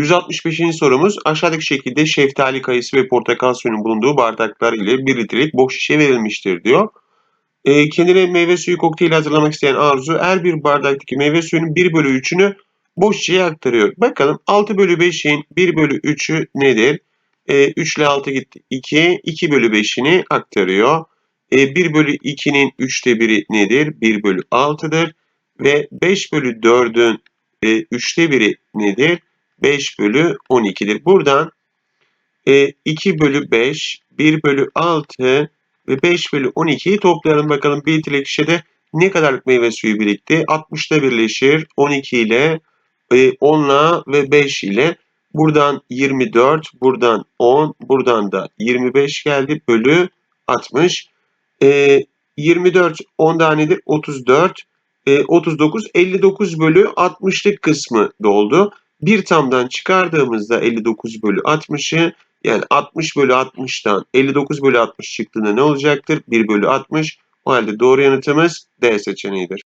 165. sorumuz aşağıdaki şekilde şeftali, kayısı ve portakal suyunun bulunduğu bardaklar ile 1 litrelik boş şişe verilmiştir diyor. E, kendine meyve suyu kokteyli hazırlamak isteyen Arzu her bir bardaktaki meyve suyunun 1 bölü 3'ünü boş şişeye aktarıyor. Bakalım 6 bölü 5'in 1 bölü 3'ü nedir? E, 3 ile 6 gitti 2. 2 bölü 5'ini aktarıyor. E, 1 bölü 2'nin 3'te 1'i nedir? 1 bölü 6'dır. Ve 5 bölü 4'ün e, 3'te 1'i nedir? 5 bölü 12'dir. Buradan e, 2 bölü 5, 1 bölü 6 ve 5 bölü 12'yi toplayalım bakalım. Bir litrelik şişede ne kadarlık meyve suyu birikti? 60'ta birleşir. 12 ile, e, 10 ile ve 5 ile. Buradan 24, buradan 10, buradan da 25 geldi. Bölü 60. E, 24 10 tanedir. 34, e, 39, 59 bölü 60'lık kısmı doldu. Bir tamdan çıkardığımızda 59 bölü 60'ı yani 60 bölü 60'tan 59 bölü 60 çıktığında ne olacaktır? 1 bölü 60. O halde doğru yanıtımız D seçeneğidir.